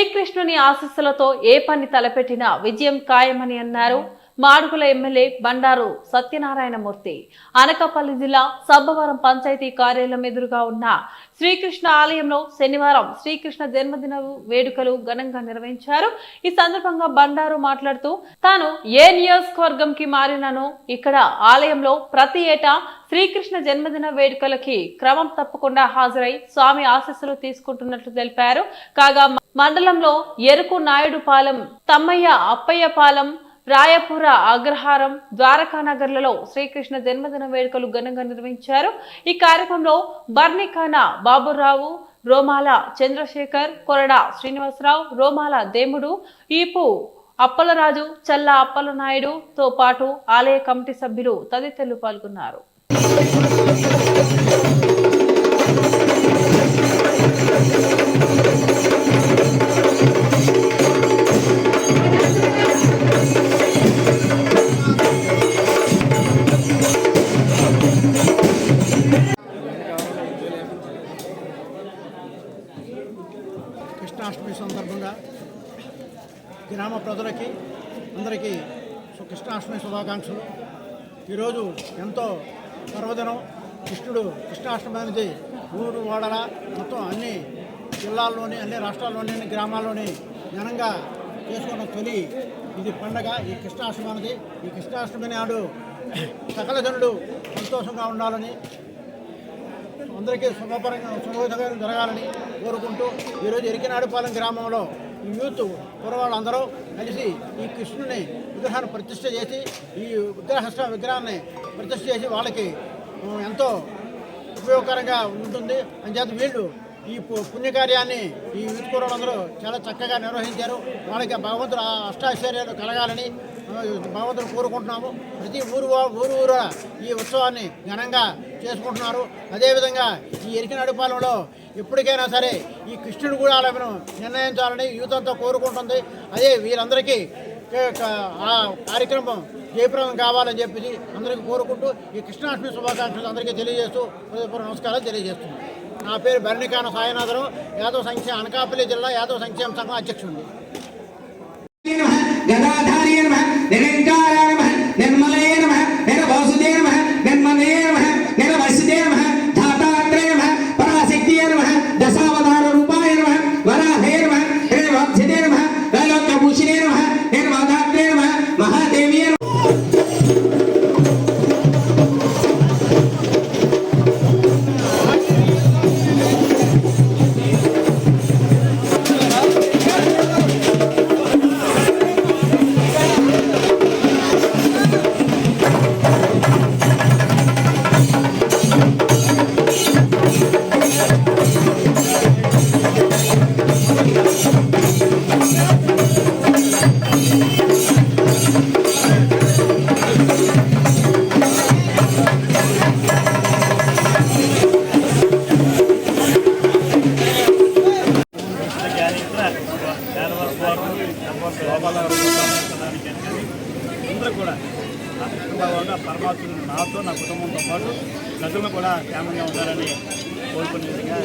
శ్రీకృష్ణుని ఆశీస్సులతో ఏ పని తలపెట్టినా విజయం ఖాయమని అన్నారు. మాడుగుల ఎమ్మెల్యే బండారు సత్యనారాయణమూర్తి. అనకాపల్లి జిల్లా సబ్బవరం పంచాయతీ కార్యాలయం ఎదురుగా ఉన్న శ్రీకృష్ణ ఆలయంలో శనివారం శ్రీకృష్ణ జన్మదిన వేడుకలు ఘనంగా నిర్వహించారు. ఈ సందర్భంగా బండారు మాట్లాడుతూ తాను ఏ నియోజకవర్గంకి మారినను ఇక్కడ ఆలయంలో ప్రతి ఏటా శ్రీకృష్ణ జన్మదిన వేడుకలకి క్రమం తప్పకుండా హాజరై స్వామి ఆశస్సులు తీసుకుంటున్నట్లు తెలిపారు. కాగా మండలంలో ఎరుకు నాయుడుపాలెం తమ్మయ్య అప్పయ్యపాలెం రాయపుర అగ్రహారం ద్వారకానగర్లలో శ్రీకృష్ణ జన్మదిన వేడుకలు ఘనంగా నిర్వహించారు. ఈ కార్యక్రమంలో బర్నికానా బాబురావు రోమాల చంద్రశేఖర్ కొరడ శ్రీనివాసరావు రోమాల దేముడు ఈపు అప్పలరాజు చల్ల అప్పలనాయుడుతో పాటు ఆలయ కమిటీ సభ్యులు తదితరులు పాల్గొన్నారు. కృష్ణాష్టమి సందర్భంగా గ్రామ ప్రజలకి అందరికీ కృష్ణాష్టమి శుభాకాంక్షలు. ఈరోజు ఎంతో పర్వదినం. కృష్ణుడు కృష్ణాష్టమి అనేది ఊరు వాడల మొత్తం అన్ని జిల్లాల్లోని అన్ని రాష్ట్రాల్లోని అన్ని గ్రామాల్లోని ఘనంగా చేసుకున్న తొలి ఇది పండగ ఈ కృష్ణాష్టమి అనేది. ఈ కృష్ణాష్టమి నాడు సకల సంతోషంగా ఉండాలని అందరికీ శుభపరంగా శుభోదయంగా జరగాలని కోరుకుంటూ ఈరోజు ఎరికినాడుపాలెం గ్రామంలో ఈ యూత్ కురవాళ్ళందరూ కలిసి ఈ కృష్ణుని విగ్రహాన్ని ప్రతిష్ట చేసి ఈ విగ్రహ విగ్రహాన్ని ప్రతిష్ట చేసి వాళ్ళకి ఎంతో ఉపయోగకరంగా ఉంటుంది. అంచేత వీళ్ళు ఈ పు- పుణ్యకార్యాన్ని ఈ యూత్ కురవాళ్ళందరూ చాలా చక్కగా నిర్వహించారు. వాళ్ళకి భగవంతుడు ఆ అష్టాశ్చర్యాలు కలగాలని భగవంతుడు కోరుకుంటున్నాము. ప్రతి ఊరు ఊరు ఊరు ఊర ఈ ఉత్సవాన్ని ఘనంగా చేసుకుంటున్నారు అదేవిధంగా ఈ ఎరికినడుపాలెంలో ఎప్పటికైనా సరే ఈ కృష్ణుడు కూడా ఆలయను నిర్ణయించాలని యూతంతో కోరుకుంటుంది అదే వీరందరికీ ఆ కార్యక్రమం జయప్రదం కావాలని చెప్పేసి అందరికీ కోరుకుంటూ ఈ కృష్ణాష్టమి శుభాకాంక్షలు అందరికీ తెలియజేస్తూ నమస్కారాలు తెలియజేస్తున్నాను నా పేరు బర్ణికాన సాయనాథరం యాదవ సంక్షేమ అనకాపల్లి జిల్లా యాదవ సంక్షేమ సంఘం అధ్యక్షుడు అందరూ కూడా నా కుటుంబాలు పరమాత్ముడు నాతో నా కుటుంబంతో పాటు ప్రజలు కూడా క్షేమంగా ఉండాలని కోరుకునే విధంగా